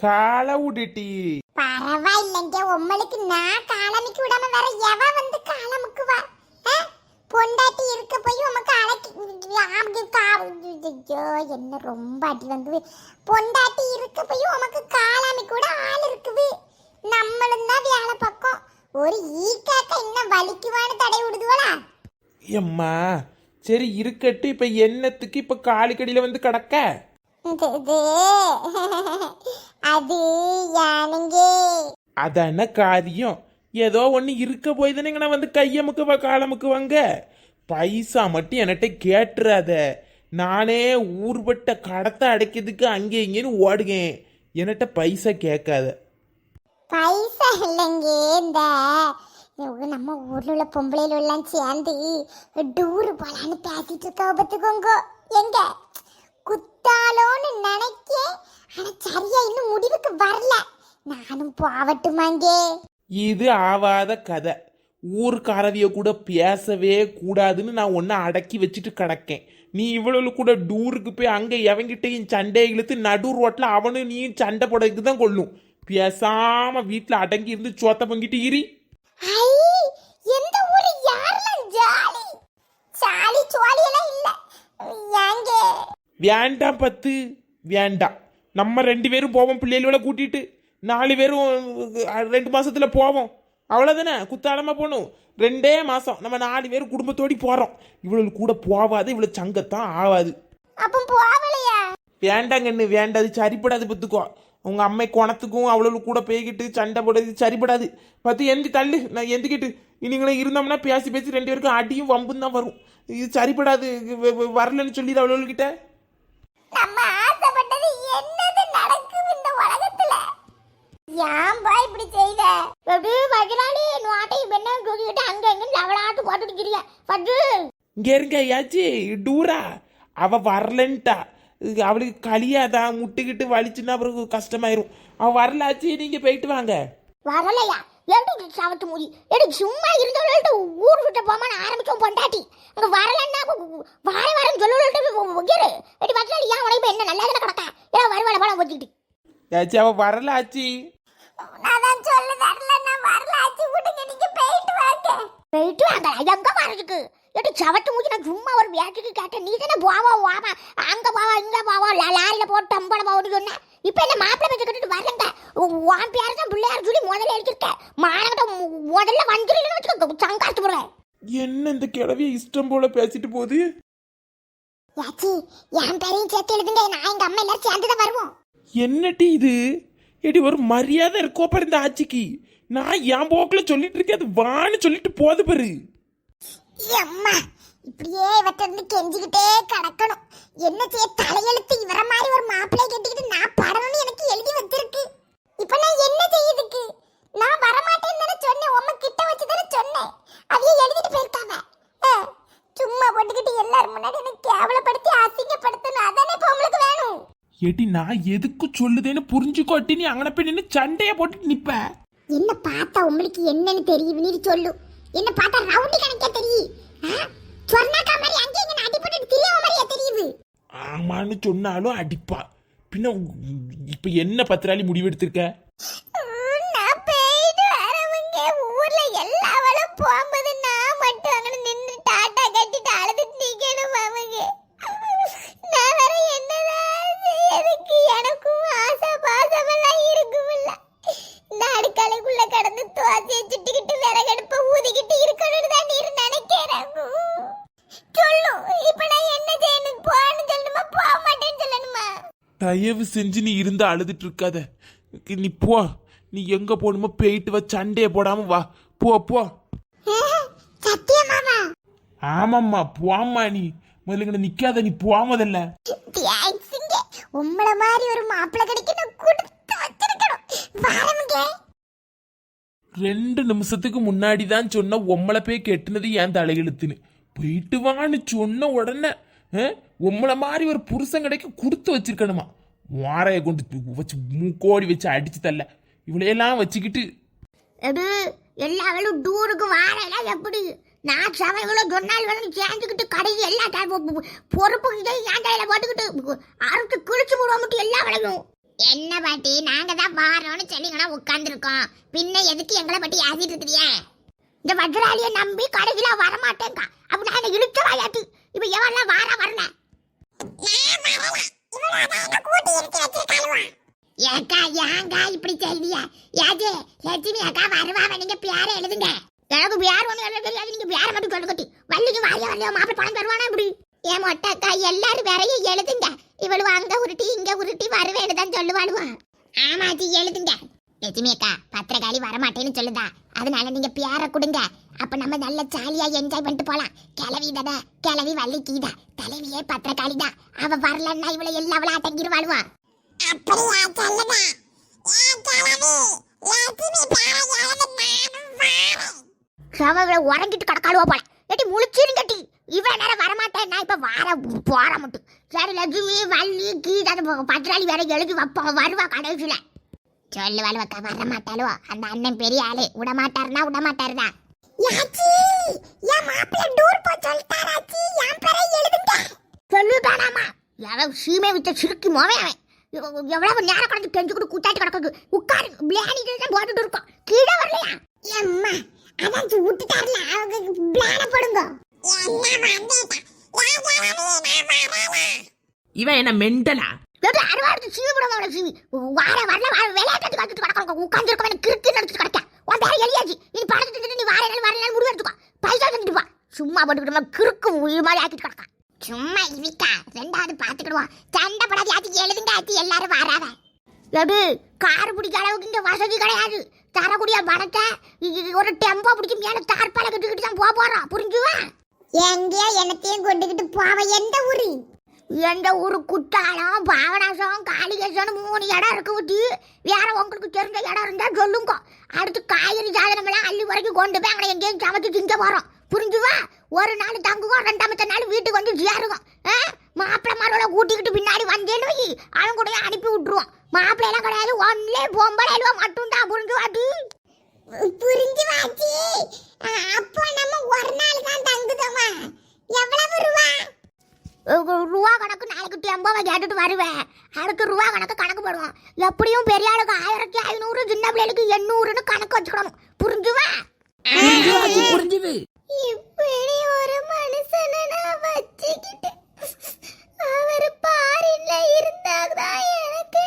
காலை விட்டுட்டி பரவாயில்லைங்க உங்களுக்கு நான் காலமிக்கு விடாம வேற எவ வந்து காலமுக்குவா? பொண்டாட்டி இருக்க போய் உமக்கு அழைக்கி ஆம்கு கா- ஐயோ என்ன ரொம்ப அடி வந்து பொண்டாட்டி இருக்க போய் உமக்கு காலாமி கூட ஆள் இருக்குது. நம்மளும் தான் வேலை பக்கம் ஒரு ஈக்காக்க இன்னும் வலிக்குவான்னு தடை விடுதுவலா எம்மா சரி இருக்கட்டு இப்ப என்னத்துக்கு இப்ப காலுக்கடியில வந்து கிடக்க. அது யானுங்க. அதான காரியம்? ஏதோ ஒன்று இருக்க போய் தானே நான் வந்து கையமுக்கு காலமுக்கு வாங்க பைசா மட்டும் என்கிட்ட கேட்டுறாத. நானே ஊர்பட்ட கடத்தை அடைக்கிறதுக்கு அங்கே இங்கேன்னு ஓடுகேன். என்கிட்ட பைசா கேட்காத. பைசா இல்லைங்க இந்த நம்ம ஊர்ல உள்ள பொம்பளையில எல்லாம் சேர்ந்து டூர் போலான்னு பேசிட்டு இருக்கா பத்துக்கோங்க எங்க? குத்தாலோன்னு நினைக்க ஆனா சரியா இன்னும் முடிவுக்கு வரல. நானும் போவட்டுமாங்க இது ஆவாத கதை. ஊர்க்காரவிய கூட பேசவே கூடாதுன்னு நான் ஒன்றை அடக்கி வச்சுட்டு கிடக்கேன். நீ இவ்வளவு கூட டூருக்கு போய் அங்கே எவங்கிட்டையும் சண்டை இழுத்து நடு ரோட்டில் அவனும் நீயும் சண்டை போடறதுக்கு தான் கொள்ளும் பேசாம வீட்டில் அடங்கி இருந்து சோத்த பங்கிட்டு இரி. வேண்டாம் பத்து வேண்டாம். நம்ம ரெண்டு பேரும் போவோம் பிள்ளைகளோட கூட்டிட்டு. நாலு பேரும் ரெண்டு மாசத்துல போவோம். அவ்வளோதானே குத்தாலமா போகணும் ரெண்டே மாசம். நம்ம நாலு பேர் குடும்பத்தோடி போறோம். இவ்வளவு கூட போவாது இவ்வளவு சங்கத்தான் ஆகாது அப்ப போவலையா? வேண்டாங்கன்னு வேண்டாது சரிப்படாது பத்துக்கோ உங்க அம்மை குணத்துக்கும் அவ்வளவு கூட பேய்கிட்டு சண்டை போடுறது சரிப்படாது. பத்து எந்தி தள்ளு. நான் எந்திக்கிட்டு நீங்களும் இருந்தோம்னா பேசி பேசி ரெண்டு பேருக்கும் அடியும் வம்பும் தான் வரும். இது சரிப்படாது வரலன்னு சொல்லிடு அவ்வளவுகிட்ட நம்ம ஆசைப்பட்டது உலகத்துல ஏன்பா இப்படி செய்த? எப்படி வஜ்ராணி நோட்டை பெண்ணை தூக்கிட்டு அங்க எங்க லவலாட்டு போட்டுக்கிறிய. பட்டு இங்க இருங்க யாச்சி டூரா. அவ வரலன்ட்டா. இது அவளுக்கு களியாதான் முட்டுக்கிட்டு வலிச்சுன்னா அப்புறம் கஷ்டமாயிரும். அவ வரலாச்சு நீங்க போயிட்டு வாங்க. வரலையா? எப்படி சவத்து மூடி? எப்படி சும்மா இருந்தவள்கிட்ட ஊர் விட்டு போமான்னு ஆரம்பிச்சோம் பொண்டாட்டி. அங்க வரலன்னா வார வாரம் சொல்லவள்கிட்ட எடி வஜ்ராணி ஏன் உனக்கு என்ன நல்லா தானே கிடக்கா? ஏன் வருவாள போல வச்சுக்கிட்டு யாச்சி அவ வரலாச்சு போயிட்டு வாங்க எங்க வரதுக்கு எட்டு சவட்டு மூஞ்சி நான் சும்மா ஒரு வேட்டுக்கு கேட்டேன். நீ தானே போவா வாமா அங்க போவா இங்க போவா லாரியில போட்டு டம்பட போட்டு சொன்னேன் இப்போ என்ன மாப்பிள்ளை பேச்சு கட்டிட்டு வரேங்க? உன் பேர் தான் பிள்ளையார் சொல்லி முதல்ல எடுத்துருக்கேன் மானங்கிட்ட மு- முதல்ல வந்துருன்னு வச்சுக்கோ சங்காத்து போடுவேன். என்ன இந்த கிழவிய இஷ்டம் போல பேசிட்டு போகுது? யாச்சி என் பேரையும் சேர்த்து எழுதுங்க. நான் எங்க அம்மா எல்லாரும் சேர்ந்து தான் வருவோம். என்னட்டி இது? எடி ஒரு மரியாதை இருக்கோ பாரு இந்த ஆட்சிக்கு நான் என் போக்கில் சொல்லிட்டு இருக்கேன் அது வான்னு சொல்லிட்டு போது பாரு. அம்மா இப்படியே இவற்ற இருந்து கெஞ்சிக்கிட்டே கிடக்கணும். என்ன செய்ய தலையெழுத்து இவர மாதிரி ஒரு மாப்பிள்ளை கட்டிக்கிட்டு நான் படணும்னு எனக்கு எழுதி வச்சிருக்கு. இப்ப நான் என்ன செய்யுதுக்கு நான் வரமாட்டேன்னு தானே சொன்னேன் உம்ம கிட்ட வச்சு தானே சொன்னேன். அதையே எழுதிட்டு போயிருக்காங்க. ஆ, சும்மா போட்டுக்கிட்டு எல்லாரும் முன்னாடி எனக்கு கேவலப்படுத்தி அசிங்க அதானே இப்ப உங்களுக்கு வேணும் எடி நான் எதுக்கு சொல்லுதேன்னு புரிஞ்சுக்கோட்டி நீ அங்கன போய் நின்று சண்டைய போட்டு நிப்ப. என்ன பார்த்தா உங்களுக்கு என்னன்னு தெரியும் நீ சொல்லு. என்ன பார்த்தா ரவுண்டி கணக்கே தெரியும்? சொன்னாக்கா மாதிரி அங்கே இங்கே அடிபட்டு தெரியாம மாதிரியா தெரியுது? ஆமான்னு சொன்னாலும் அடிப்பா. பின்ன இப்ப என்ன பத்திராளி முடிவெடுத்திருக்க? இந்த அடுக்கலைக்குள்ள கடந்து துவாசியை சுட்டுக்கிட்டு விறகடுப்ப ஊதிக்கிட்டு இருக்கணும்னு தான் நீர் நினைக்கிறேன் சொல்லு இப்ப நான் என்ன செய்யணும்? போன்னு சொல்லணுமா? போக மாட்டேன்னு சொல்லணுமா? தயவு செஞ்சு நீ இருந்து அழுதுட்டு இருக்காத. நீ போ. நீ எங்க போகணுமோ போயிட்டு வா. சண்டைய போடாம வா. போ போ. சத்தியமாவா? ஆமாம்மா போம்மா நீ. முதல்ல இங்க நிக்காத நீ போ முதல்ல தேங்க்ஸுங்க உம்மள மாதிரி ஒரு மாப்பிள்ளை கிடைக்கணும் கொடுத்து வரமுங்க ரெண்டு நிமிஷத்துக்கு முன்னாடி தான் சொன்ன உம்மளை போய் கெட்டுனது ஏன் தலையெழுத்துன்னு. போயிட்டு வான்னு சொன்ன உடனே உம்மளை மாதிரி ஒரு புருஷன் கிடைக்க கொடுத்து வச்சிருக்கணுமா? வாரைய கொண்டு வச்சு மூக்கோடி வச்சு அடிச்சு தள்ள. இவளையெல்லாம் வச்சுக்கிட்டு எடு எல்லாவளும் டூருக்கு வாரல எப்படி? நான் சமையலும் சொன்னால் வேணும் சேர்ந்துக்கிட்டு கடைக்கு எல்லா டைம் பொறுப்பு கிட்டே என் கையில போட்டுக்கிட்டு அறுத்து கிழிச்சு மட்டும் எல்லா வேலையும். என்ன பாட்டி? நாங்க தான் வாரோன்னு சொல்லிங்கன்னா உட்கார்ந்துருக்கோம். பின்ன எதுக்கு எங்களை பாட்டி யாசிட்டு இருக்கிறிய இந்த வஜ்ராலிய நம்பி கடைசியில வரமாட்டேங்கா. அப்ப நான் இழுத்த வாயாட்டி இப்ப எவெல்லாம் வார வரல? ஏக்கா ஏங்கா இப்படி செய்தியா? ஏஜே லட்சுமி அக்கா வருவாவ நீங்க பேர எழுதுங்க. எனக்கு பேர் ஒண்ணு எழுத தெரியாது. நீங்க பேரை மட்டும் கொண்டு கட்டி வள்ளிக்கு வாரிய வரலையோ மாப்பிள்ள பணம் தருவானா இப்படி? ஏன் மொட்டக்கா எல்லாரும் வேறையும் எழுதுங்க. இவளுவா அங்க உருட்டி இங்க உருட்டி வருவேன்னு தான் சொல்லுவாளுவா. ஆமாச்சி எழுதுங்க. லட்சுமி அக்கா பத்திரகாளி வரமாட்டேன்னு சொல்லுதா. அதனால நீங்க பேரை கொடுங்க. அப்ப நம்ம நல்ல ஜாலியா என்ஜாய் பண்ணிட்டு போலாம். கிளவி தானே கிளவி வள்ளி கீதா. தலைவியே பத்திரகாளி தான். அவ வரலன்னா இவளை எல்லா அவளை அடங்கிடுவாளுவா அப்படியா சொல்லுங்க சவங்களை உறங்கிட்டு கிடக்காளுவா போல. ஏட்டி முழிச்சிரும் இவன் நேரம் வரமாட்டேன். நான் இப்ப வார போற மட்டும். சரி லட்சுமி வள்ளி கீதா அந்த பத்திராளி வேற எழுதி வைப்போம் வருவா கடைசியில. சொல்லு வலுவக்கா வர மாட்டாளோ அந்த அண்ணன் பெரிய ஆளு. விட மாட்டாருனா விட மாட்டாருதா யாச்சி என் மாப்பிள்ள டூர் போ சொல்லிட்டாராச்சி என் பேரை எழுதுங்க. சொல்லுதானாமா எவன் சீமை வித்த சிறுக்கி மோவே அவன். எவ- எவ்வளவு நேரம் கடந்து கெஞ்சுக்கிட்டு கூட்டாட்டி கிடக்குது. உட்காரு. பிளானி தான் போட்டுட்டு இருக்கோம் கீழே வரலையா? அம்மா அதான் விட்டுட்டாருல. அவங்க பிளான போடுங்க. இவன் என்ன மெண்டலா? எப்படி அறுவாடு சீவி விட வாட சீவி. வார வரல வார விளையாட்டு கத்துட்டு கிடக்க உட்கார்ந்து இருக்க கிறுக்கு நடிச்சு கிடக்க. உன் பேரை எழுதியாச்சு. நீ படத்தை திட்டு நீ வார நாள் வர நாள் முடிவு எடுத்துக்கோ. பைசா தந்துட்டு வா. சும்மா போட்டுக்கிட்டு கிறுக்கு உயிர் மாதிரி ஆக்கிட்டு கிடக்கா. சும்மா இவிக்கா ரெண்டாவது பாத்துக்கிடுவோம் சண்டை படாது ஆச்சு எழுதுங்க ஆச்சு எல்லாரும் வராத. எப்படி கார் பிடிக்க அளவுக்கு இங்க வசதி கிடையாது. தரக்கூடிய பணத்தை ஒரு டெம்போ பிடிச்சி மேல தார்பால கட்டிக்கிட்டு தான் போக போறோம். புரிஞ்சுவா எங்கேயோ என்னத்தையும் கொண்டுகிட்டு போவ எந்த ஊரு? எந்த ஊரு குத்தாலம் பாவனாசம் காளிகேசன் மூணு இடம் இருக்கு ஊட்டி. வேற உங்களுக்கு தெரிஞ்ச இடம் இருந்தா சொல்லுங்க. அடுத்து காய்கறி சாதனம் எல்லாம் அள்ளி வரைக்கும் கொண்டு போய் அங்கே எங்கேயும் சமைச்சு திங்க போறோம். புரிஞ்சுவா ஒரு நாள் தங்குவோம் ரெண்டாமத்த நாள் வீட்டுக்கு வந்து சேருவோம். ஆ? மாப்பிள்ளை கூட்டிக்கிட்டு பின்னாடி வந்தேன்னு வை அவன் கூட அனுப்பி விட்டுருவோம். மாப்பிள்ளையெல்லாம் கிடையாது ஒன்லே பொம்பளை மட்டும் தான் புரிஞ்சு வாட்டி புரிஞ்சு வாச்சி. அப்போ நம்ம ஒரு நாள் தான் தங்குதோமா? எவ்வளவு ரூபா? ரூபா கணக்கு நாளைக்கு டெம்போவை கேட்டுட்டு வருவேன். அதுக்கு ரூபா கணக்கு கணக்கு போடுவோம். எப்படியும் பெரிய ஆளுக்கு ஆயிரத்தி ஐநூறு சின்ன பிள்ளைகளுக்கு எண்ணூறுன்னு கணக்கு வச்சுக்கணும். புரிஞ்சுவா? புரிஞ்சுது புரிஞ்சுது. இப்படி ஒரு மனுஷனை நான் வச்சுக்கிட்டு அவர் பாரின்ல இருந்தாதான் எனக்கு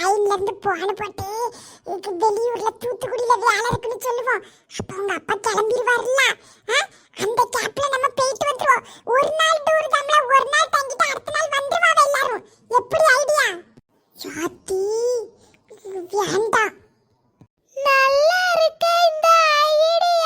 ட்ரெயின்ல இருந்து போன போட்டு இது வெளியூர்ல தூத்துக்குடியில வேலை இருக்குன்னு சொல்லுவோம். அப்ப உங்க அப்பா கிளம்பிடுவாருல்ல? அந்த கேப்ல நம்ம போயிட்டு வந்துருவோம். ஒரு நாள் டூர் தாம்ல. ஒரு நாள் தங்கிட்டு அடுத்த நாள் வந்துருவாங்க எல்லாரும். எப்படி ஐடியா யாத்தி வேண்டாம். நல்லா இருக்க இந்த ஐடியா